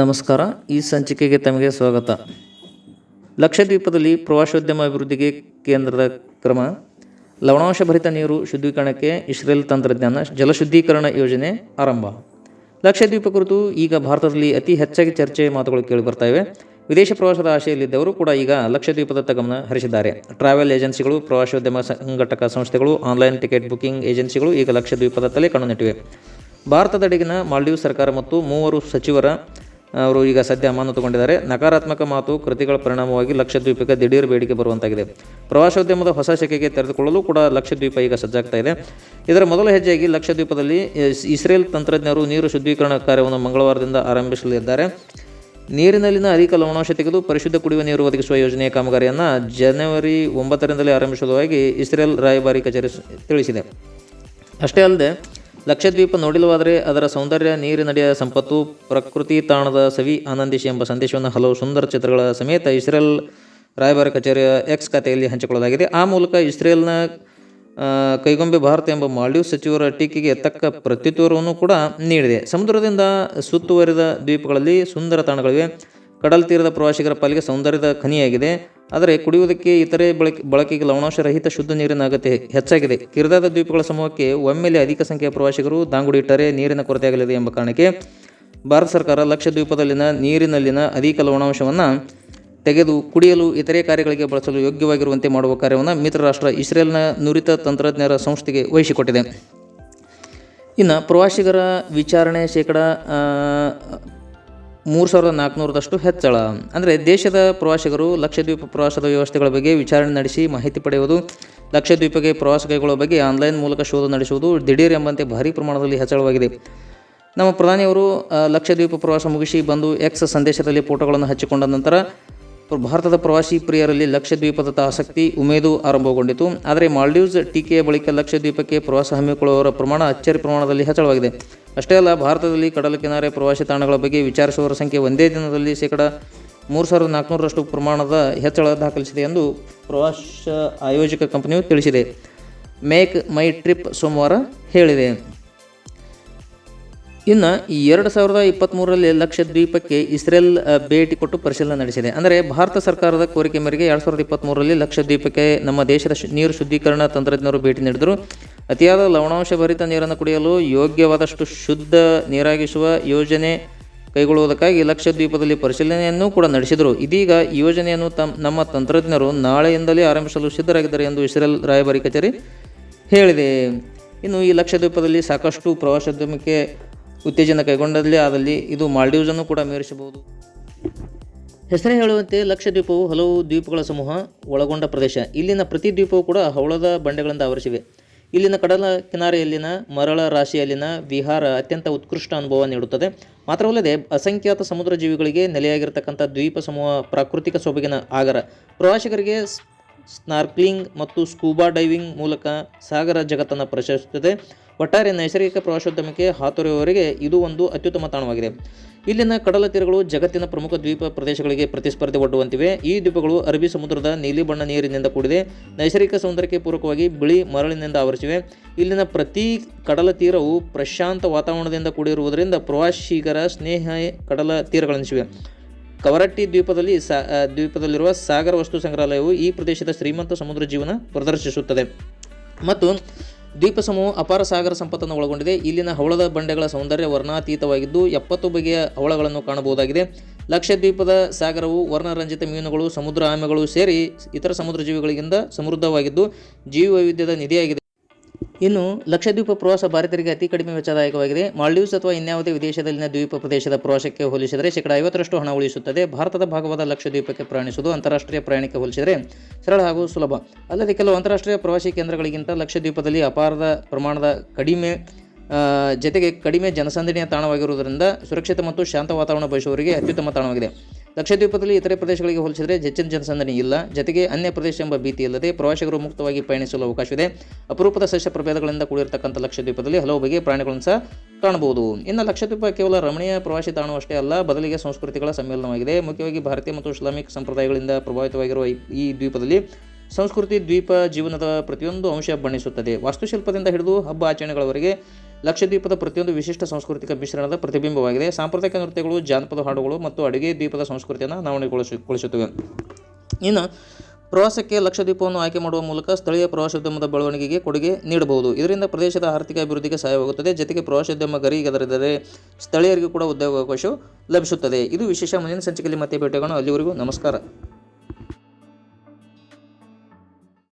ನಮಸ್ಕಾರ. ಈ ಸಂಚಿಕೆಗೆ ತಮಗೆ ಸ್ವಾಗತ. ಲಕ್ಷದ್ವೀಪದಲ್ಲಿ ಪ್ರವಾಸೋದ್ಯಮ ಅಭಿವೃದ್ಧಿಗೆ ಕೇಂದ್ರದ ಕ್ರಮ, ಲವಣಾಂಶಭರಿತ ನೀರು ಶುದ್ಧೀಕರಣಕ್ಕೆ ಇಸ್ರೇಲ್ ತಂತ್ರಜ್ಞಾನ ಜಲಶುದ್ಧೀಕರಣ ಯೋಜನೆ ಆರಂಭ. ಲಕ್ಷದ್ವೀಪ ಕುರಿತು ಈಗ ಭಾರತದಲ್ಲಿ ಅತಿ ಹೆಚ್ಚಾಗಿ ಚರ್ಚೆ ಮಾತುಗಳು ಕೇಳಿಬರ್ತಾ ಇವೆ. ವಿದೇಶ ಪ್ರವಾಸದ ಆಶೆಯಲ್ಲಿದ್ದವರು ಕೂಡ ಈಗ ಲಕ್ಷದ್ವೀಪದತ್ತ ಗಮನ ಹರಿಸಿದ್ದಾರೆ. ಟ್ರಾವೆಲ್ ಏಜೆನ್ಸಿಗಳು, ಪ್ರವಾಸೋದ್ಯಮ ಸಂಘಟಕ ಸಂಸ್ಥೆಗಳು, ಆನ್ಲೈನ್ ಟಿಕೆಟ್ ಬುಕಿಂಗ್ ಏಜೆನ್ಸಿಗಳು ಈಗ ಲಕ್ಷದ್ವೀಪದತ್ತಲೇ ಕಣ್ಣು ನೆಟ್ಟಿವೆ. ಭಾರತದೆಡೆಗಿನ ಮಾಲ್ಡೀವ್ ಸರ್ಕಾರ ಮತ್ತು ಮೂವರು ಸಚಿವರ ಅವರು ಈಗ ಸದ್ಯ ಅಮಾನು ತಗೊಂಡಿದ್ದಾರೆ ನಕಾರಾತ್ಮಕ ಮಾತು ಕೃತಿಗಳ ಪರಿಣಾಮವಾಗಿ ಲಕ್ಷದ್ವೀಪಕ್ಕೆ ದಿಢೀರ್ ಬೇಡಿಕೆ ಬರುವಂತಾಗಿದೆ. ಪ್ರವಾಸೋದ್ಯಮದ ಹೊಸ ಶಕೆಗೆ ತೆರೆದುಕೊಳ್ಳಲು ಕೂಡ ಲಕ್ಷದ್ವೀಪ ಈಗ ಸಜ್ಜಾಗ್ತಾ ಇದೆ. ಇದರ ಮೊದಲ ಹೆಜ್ಜೆಯಾಗಿ ಲಕ್ಷದ್ವೀಪದಲ್ಲಿ ಇಸ್- ಇಸ್ರೇಲ್ ತಂತ್ರಜ್ಞರು ನೀರು ಶುದ್ಧೀಕರಣ ಕಾರ್ಯವನ್ನು ಮಂಗಳವಾರದಿಂದ ಆರಂಭಿಸಲಿದ್ದಾರೆ. ನೀರಿನಲ್ಲಿನ ಅಧಿಕ ಲವಣಾಂಶ ತೆಗೆದು ಪರಿಶುದ್ಧ ಕುಡಿಯುವ ನೀರು ಒದಗಿಸುವ ಯೋಜನೆಯ ಕಾಮಗಾರಿಯನ್ನು ಜನವರಿ ಒಂಬತ್ತರಿಂದಲೇ ಆರಂಭಿಸುವುದಾಗಿ ಇಸ್ರೇಲ್ ರಾಯಭಾರಿ ಕಚೇರಿ ತಿಳಿಸಿದೆ. ಅಷ್ಟೇ ಅಲ್ಲದೆ ಲಕ್ಷದ್ವೀಪ ನೋಡಿಲ್ವಾದರೆ ಅದರ ಸೌಂದರ್ಯ ನೀರಿನಡಿಯ ಸಂಪತ್ತು, ಪ್ರಕೃತಿ ತಾಣದ ಸವಿ ಆನಂದಿಸಿ ಎಂಬ ಸಂದೇಶವನ್ನು ಹಲವು ಸುಂದರ ಚಿತ್ರಗಳ ಸಮೇತ ಇಸ್ರೇಲ್ ರಾಯಭಾರ ಕಚೇರಿಯ ಎಕ್ಸ್ ಖಾತೆಯಲ್ಲಿ ಹಂಚಿಕೊಳ್ಳಲಾಗಿದೆ. ಆ ಮೂಲಕ ಇಸ್ರೇಲ್ನ ಕೈಗೊಂಬೆ ಭಾರತ ಎಂಬ ಮಾಲ್ಡೀವ್ ಸಚಿವರ ಟೀಕೆಗೆ ತಕ್ಕ ಪ್ರತ್ಯುತ್ತರವನ್ನು ಕೂಡ ನೀಡಿದೆ. ಸಮುದ್ರದಿಂದ ಸುತ್ತುವರಿದ ದ್ವೀಪಗಳಲ್ಲಿ ಸುಂದರ ತಾಣಗಳಿವೆ. ಕಡಲ್ ತೀರದ ಪ್ರವಾಸಿಗರ ಪಾಲಿಗೆ ಸೌಂದರ್ಯದ ಖನಿಯಾಗಿದೆ. ಆದರೆ ಕುಡಿಯುವುದಕ್ಕೆ ಇತರೆ ಬಳಕೆ, ಬಳಕೆಗೆ ಲವಣಾಂಶರಹಿತ ಶುದ್ಧ ನೀರಿನ ಅಗತ್ಯ ಹೆಚ್ಚಾಗಿದೆ. ಕಿರಿದಾದ ದ್ವೀಪಗಳ ಸಮೂಹಕ್ಕೆ ಒಮ್ಮೆಲೆ ಅಧಿಕ ಸಂಖ್ಯೆಯ ಪ್ರವಾಸಿಗರು ದಾಂಗುಡಿ ಇಟ್ಟರೆ ನೀರಿನ ಕೊರತೆಯಾಗಲಿದೆ ಎಂಬ ಕಾರಣಕ್ಕೆ ಭಾರತ ಸರ್ಕಾರ ಲಕ್ಷದ್ವೀಪದಲ್ಲಿನ ನೀರಿನಲ್ಲಿನ ಅಧಿಕ ಲವಣಾಂಶವನ್ನು ತೆಗೆದು ಕುಡಿಯಲು ಇತರೆ ಕಾರ್ಯಗಳಿಗೆ ಬಳಸಲು ಯೋಗ್ಯವಾಗಿರುವಂತೆ ಮಾಡುವ ಕಾರ್ಯವನ್ನು ಮಿತ್ರ ರಾಷ್ಟ್ರ ಇಸ್ರೇಲ್ನ ನುರಿತ ತಂತ್ರಜ್ಞರ ಸಂಸ್ಥೆಗೆ ವಹಿಸಿಕೊಟ್ಟಿದೆ. ಇನ್ನು ಪ್ರವಾಸಿಗರ ವಿಚಾರಣೆ ಶೇಕಡ ಮೂರು ಸಾವಿರದ ನಾಲ್ಕುನೂರದಷ್ಟು ಹೆಚ್ಚಳ. ಅಂದರೆ ದೇಶದ ಪ್ರವಾಸಿಗರು ಲಕ್ಷದ್ವೀಪ ಪ್ರವಾಸದ ವ್ಯವಸ್ಥೆಗಳ ಬಗ್ಗೆ ವಿಚಾರಣೆ ನಡೆಸಿ ಮಾಹಿತಿ ಪಡೆಯುವುದು, ಲಕ್ಷದ್ವೀಪಕ್ಕೆ ಪ್ರವಾಸ ಕೈಗೊಳ್ಳುವ ಬಗ್ಗೆ ಆನ್ಲೈನ್ ಮೂಲಕ ಶೋಧ ನಡೆಸುವುದು ದಿಢೀರ್ ಎಂಬಂತೆ ಭಾರೀ ಪ್ರಮಾಣದಲ್ಲಿ ಹೆಚ್ಚಳವಾಗಿದೆ. ನಮ್ಮ ಪ್ರಧಾನಿಯವರು ಲಕ್ಷದ್ವೀಪ ಪ್ರವಾಸ ಮುಗಿಸಿ ಬಂದು ಎಕ್ಸ್ ಸಂದೇಶದಲ್ಲಿ ಫೋಟೋಗಳನ್ನು ಹಚ್ಚಿಕೊಂಡ ನಂತರ ಭಾರತದ ಪ್ರವಾಸಿ ಪ್ರಿಯರಲ್ಲಿ ಲಕ್ಷದ್ವೀಪದತ್ತ ಆಸಕ್ತಿ ಉಮೇದು ಆರಂಭಗೊಂಡಿತು. ಆದರೆ ಮಾಲ್ಡೀವ್ಸ್ ಟೀಕೆಯ ಬಳಿಕ ಲಕ್ಷದ್ವೀಪಕ್ಕೆ ಪ್ರವಾಸ ಹಮ್ಮಿಕೊಳ್ಳುವವರ ಪ್ರಮಾಣ ಅಚ್ಚರಿ ಪ್ರಮಾಣದಲ್ಲಿ ಹೆಚ್ಚಳವಾಗಿದೆ. ಅಷ್ಟೇ ಅಲ್ಲ, ಭಾರತದಲ್ಲಿ ಕಡಲ ಕಿನಾರೆ ಪ್ರವಾಸಿ ತಾಣಗಳ ಬಗ್ಗೆ ವಿಚಾರಿಸುವವರ ಸಂಖ್ಯೆ ಒಂದೇ ದಿನದಲ್ಲಿ ಶೇಕಡ ಮೂರು ಸಾವಿರದ ನಾಲ್ಕುನೂರರಷ್ಟು ಪ್ರಮಾಣದ ಹೆಚ್ಚಳ ದಾಖಲಿಸಿದೆ ಎಂದು ಪ್ರವಾಸ ಆಯೋಜಕ ಕಂಪನಿಯು ತಿಳಿಸಿದೆ. ಮೇಕ್ ಮೈ ಟ್ರಿಪ್ ಸೋಮವಾರ ಹೇಳಿದೆ. ಇನ್ನು ಈ ಎರಡು ಸಾವಿರದ ಇಪ್ಪತ್ತ್ಮೂರರಲ್ಲಿ ಲಕ್ಷದ್ವೀಪಕ್ಕೆ ಇಸ್ರೇಲ್ ಭೇಟಿ ಕೊಟ್ಟು ಪರಿಶೀಲನೆ ನಡೆಸಿದೆ. ಅಂದರೆ ಭಾರತ ಸರ್ಕಾರದ ಕೋರಿಕೆ ಮೇರೆಗೆ ಎರಡು ಸಾವಿರದ ಇಪ್ಪತ್ತ್ಮೂರರಲ್ಲಿ ಲಕ್ಷದ್ವೀಪಕ್ಕೆ ನಮ್ಮ ದೇಶದ ನೀರು ಶುದ್ಧೀಕರಣ ತಂತ್ರಜ್ಞರು ಭೇಟಿ ನೀಡಿದರು. ಅತಿಯಾದ ಲವಣಾಂಶಭರಿತ ನೀರನ್ನು ಕುಡಿಯಲು ಯೋಗ್ಯವಾದಷ್ಟು ಶುದ್ಧ ನೀರಾಗಿಸುವ ಯೋಜನೆ ಕೈಗೊಳ್ಳುವುದಕ್ಕಾಗಿ ಲಕ್ಷದ್ವೀಪದಲ್ಲಿ ಪರಿಶೀಲನೆಯನ್ನು ಕೂಡ ನಡೆಸಿದರು. ಇದೀಗ ಯೋಜನೆಯನ್ನು ತಮ್, ನಮ್ಮ ತಂತ್ರಜ್ಞರು ನಾಳೆಯಿಂದಲೇ ಆರಂಭಿಸಲು ಸಿದ್ಧರಾಗಿದ್ದಾರೆ ಎಂದು ಇಸ್ರೇಲ್ ರಾಯಭಾರಿ ಕಚೇರಿ ಹೇಳಿದೆ. ಇನ್ನು ಈ ಲಕ್ಷದ್ವೀಪದಲ್ಲಿ ಸಾಕಷ್ಟು ಪ್ರವಾಸೋದ್ಯಮಕ್ಕೆ ಉತ್ತೇಜನ ಕೈಗೊಂಡಲ್ಲಿ ಆದಲ್ಲಿ ಇದು ಮಾಲ್ಡೀವ್ಸನ್ನು ಕೂಡ ಮೀರಿಸಬಹುದು. ಹೆಸರೇ ಹೇಳುವಂತೆ ಲಕ್ಷದ್ವೀಪವು ಹಲವು ದ್ವೀಪಗಳ ಸಮೂಹ ಒಳಗೊಂಡ ಪ್ರದೇಶ. ಇಲ್ಲಿನ ಪ್ರತಿ ದ್ವೀಪವು ಕೂಡ ಹವಳದ ಬಂಡೆಗಳಿಂದ ಆವರಿಸಿವೆ. ಇಲ್ಲಿನ ಕಡಲ ಕಿನಾರೆಯಲ್ಲಿನ ಮರಳ ರಾಶಿಯಲ್ಲಿನ ವಿಹಾರ ಅತ್ಯಂತ ಉತ್ಕೃಷ್ಟ ಅನುಭವ ನೀಡುತ್ತದೆ. ಮಾತ್ರವಲ್ಲದೆ ಅಸಂಖ್ಯಾತ ಸಮುದ್ರ ಜೀವಿಗಳಿಗೆ ನೆಲೆಯಾಗಿರ್ತಕ್ಕಂಥ ದ್ವೀಪ ಸಮೂಹ ಪ್ರಾಕೃತಿಕ ಸೊಬಗಿನ ಆಗರ. ಪ್ರವಾಸಿಗರಿಗೆ ಸ್ನಾರ್ಕ್ಲಿಂಗ್ ಮತ್ತು ಸ್ಕೂಬಾ ಡೈವಿಂಗ್ ಮೂಲಕ ಸಾಗರ ಜಗತ್ತನ್ನು ಪರಿಚಯಿಸುತ್ತದೆ ಒಟ್ಟಾರೆ ನೈಸರ್ಗಿಕ ಪ್ರವಾಸೋದ್ಯಮಕ್ಕೆ ಹಾತೊರೆಯುವವರಿಗೆ ಇದು ಒಂದು ಅತ್ಯುತ್ತಮ ತಾಣವಾಗಿದೆ. ಇಲ್ಲಿನ ಕಡಲ ತೀರಗಳು ಜಗತ್ತಿನ ಪ್ರಮುಖ ದ್ವೀಪ ಪ್ರದೇಶಗಳಿಗೆ ಪ್ರತಿಸ್ಪರ್ಧೆ ಒಡ್ಡುವಂತಿವೆ. ಈ ದ್ವೀಪಗಳು ಅರಬ್ಬಿ ಸಮುದ್ರದ ನೀಲಿ ಬಣ್ಣ ನೀರಿನಿಂದ ಕೂಡಿದೆ. ನೈಸರ್ಗಿಕ ಸೌಂದರ್ಯಕ್ಕೆ ಪೂರಕವಾಗಿ ಬಿಳಿ ಮರಳಿನಿಂದ ಆವರಿಸಿವೆ. ಇಲ್ಲಿನ ಪ್ರತಿ ಕಡಲ ತೀರವು ಪ್ರಶಾಂತ ವಾತಾವರಣದಿಂದ ಕೂಡಿರುವುದರಿಂದ ಪ್ರವಾಸಿಗರ ಸ್ನೇಹ ಕಡಲ ತೀರಗಳೆನಿಸಿವೆ ಕವರಟ್ಟಿ ದ್ವೀಪದಲ್ಲಿ ಸಾ ದ್ವೀಪದಲ್ಲಿರುವ ಸಾಗರ ವಸ್ತು ಸಂಗ್ರಹಾಲಯವು ಈ ಪ್ರದೇಶದ ಶ್ರೀಮಂತ ಸಮುದ್ರ ಜೀವನ ಪ್ರದರ್ಶಿಸುತ್ತದೆ. ಮತ್ತು ದ್ವೀಪ ಸಮೂಹ ಅಪಾರ ಸಾಗರ ಸಂಪತ್ತನ್ನು ಒಳಗೊಂಡಿದೆ. ಇಲ್ಲಿನ ಹವಳದ ಬಂಡೆಗಳ ಸೌಂದರ್ಯ ವರ್ಣಾತೀತವಾಗಿದ್ದು ಎಪ್ಪತ್ತು ಬಗೆಯ ಹವಳಗಳನ್ನು ಕಾಣಬಹುದಾಗಿದೆ. ಲಕ್ಷದ್ವೀಪದ ಸಾಗರವು ವರ್ಣರಂಜಿತ ಮೀನುಗಳು, ಸಮುದ್ರ ಆಮೆಗಳು ಸೇರಿ ಇತರ ಸಮುದ್ರ ಜೀವಿಗಳಿಗಿಂತ ಸಮೃದ್ಧವಾಗಿದ್ದು ಜೀವ ವೈವಿಧ್ಯದ ನಿಧಿಯಾಗಿದೆ. ಇನ್ನು ಲಕ್ಷದ್ವೀಪ ಪ್ರವಾಸ ಭಾರತೀಯರಿಗೆ ಅತಿ ಕಡಿಮೆ ವೆಚ್ಚದಾಯಕವಾಗಿದೆ. ಮಾಲ್ಡೀವ್ಸ್ ಅಥವಾ ಇನ್ಯಾವುದೇ ವಿದೇಶದಲ್ಲಿನ ದ್ವೀಪ ಪ್ರದೇಶದ ಪ್ರವಾಸಕ್ಕೆ ಹೋಲಿಸಿದರೆ ಶೇಕಡ ಐವತ್ತರಷ್ಟು ಹಣ ಉಳಿಸುತ್ತದೆ. ಭಾರತದ ಭಾಗವಾದ ಲಕ್ಷದ್ವೀಪಕ್ಕೆ ಪ್ರಯಾಣಿಸುವುದು ಅಂತಾರಾಷ್ಟ್ರೀಯ ಪ್ರಯಾಣಕ್ಕೆ ಹೋಲಿಸಿದರೆ ಸರಳ ಹಾಗೂ ಸುಲಭ. ಅಲ್ಲದೆ ಕೆಲವು ಅಂತಾರಾಷ್ಟ್ರೀಯ ಪ್ರವಾಸಿ ಕೇಂದ್ರಗಳಿಗಿಂತ ಲಕ್ಷದ್ವೀಪದಲ್ಲಿ ಅಪಾರದ ಪ್ರಮಾಣದ ಕಡಿಮೆ ಜತೆಗೆ ಕಡಿಮೆ ಜನಸಂದಣಿಯ ತಾಣವಾಗಿರುವುದರಿಂದ ಸುರಕ್ಷಿತ ಮತ್ತು ಶಾಂತ ವಾತಾವರಣ ಬಯಸುವವರಿಗೆ ಅತ್ಯುತ್ತಮ ತಾಣವಾಗಿದೆ. ಲಕ್ಷದ್ವೀಪದಲ್ಲಿ ಇತರೆ ಪ್ರದೇಶಗಳಿಗೆ ಹೋಲಿಸಿದರೆ ಹೆಚ್ಚಿನ ಜನಸಂದಣಿ ಇಲ್ಲ. ಜೊತೆಗೆ ಅನ್ಯ ಪ್ರದೇಶ ಎಂಬ ಭೀತಿ ಇಲ್ಲದೆ ಪ್ರವಾಸಿಗರು ಮುಕ್ತವಾಗಿ ಪಯಣಿಸಲು ಅವಕಾಶವಿದೆ. ಅಪರೂಪದ ಸಸ್ಯ ಪ್ರಭೇದಗಳಿಂದ ಕೂಡಿರತಕ್ಕಂಥ ಲಕ್ಷದ್ವೀಪದಲ್ಲಿ ಹಲವು ಬಗೆಯ ಪ್ರಾಣಿಗಳನ್ನು ಸಹ ಕಾಣಬಹುದು. ಇನ್ನು ಲಕ್ಷದ್ವೀಪ ಕೇವಲ ರಮಣೀಯ ಪ್ರವಾಸಿ ತಾಣವಷ್ಟೇ ಅಲ್ಲ, ಬದಲಿಗೆ ಸಂಸ್ಕೃತಿಗಳ ಸಮ್ಮೇಳನವಾಗಿದೆ ಮುಖ್ಯವಾಗಿ ಭಾರತೀಯ ಮತ್ತು ಇಸ್ಲಾಮಿಕ್ ಸಂಪ್ರದಾಯಗಳಿಂದ ಪ್ರಭಾವಿತವಾಗಿರುವ ಈ- ದ್ವೀಪದಲ್ಲಿ ಸಂಸ್ಕೃತಿ ದ್ವೀಪ ಜೀವನದ ಪ್ರತಿಯೊಂದು ಅಂಶ ಬಣ್ಣಿಸುತ್ತದೆ. ವಾಸ್ತುಶಿಲ್ಪದಿಂದ ಹಿಡಿದು ಹಬ್ಬ ಆಚರಣೆಗಳವರೆಗೆ ಲಕ್ಷದ್ವೀಪದ ಪ್ರತಿಯೊಂದು ವಿಶಿಷ್ಟ ಸಾಂಸ್ಕೃತಿಕ ಮಿಶ್ರಣದ ಪ್ರತಿಬಿಂಬವಾಗಿದೆ. ಸಾಂಪ್ರದಾಯಿಕ ನೃತ್ಯಗಳು, ಜಾನಪದ ಹಾಡುಗಳು ಮತ್ತು ಅಡುಗೆ ದ್ವೀಪದ ಸಂಸ್ಕೃತಿಯನ್ನು ಅನಾವರಣಗೊಳಿಸಿಗೊಳಿಸುತ್ತವೆ ಇನ್ನು ಪ್ರವಾಸಕ್ಕೆ ಲಕ್ಷದ್ವೀಪವನ್ನು ಆಯ್ಕೆ ಮಾಡುವ ಮೂಲಕ ಸ್ಥಳೀಯ ಪ್ರವಾಸೋದ್ಯಮದ ಬೆಳವಣಿಗೆಗೆ ಕೊಡುಗೆ ನೀಡಬಹುದು. ಇದರಿಂದ ಪ್ರದೇಶದ ಆರ್ಥಿಕ ಅಭಿವೃದ್ಧಿಗೆ ಸಹಾಯವಾಗುತ್ತದೆ. ಜೊತೆಗೆ ಪ್ರವಾಸೋದ್ಯಮ ಗರಿಗೆದರಿದರೆ ಸ್ಥಳೀಯರಿಗೂ ಕೂಡ ಉದ್ಯೋಗಾವಕಾಶ ಲಭಿಸುತ್ತದೆ. ಇದು ವಿಶೇಷ. ಮುಂದಿನ ಸಂಚಿಕೆಯಲ್ಲಿ ಮತ್ತೆ ಭೇಟಿಯಾಗೋಣ. ಅಲ್ಲಿವರೆಗೂ ನಮಸ್ಕಾರ.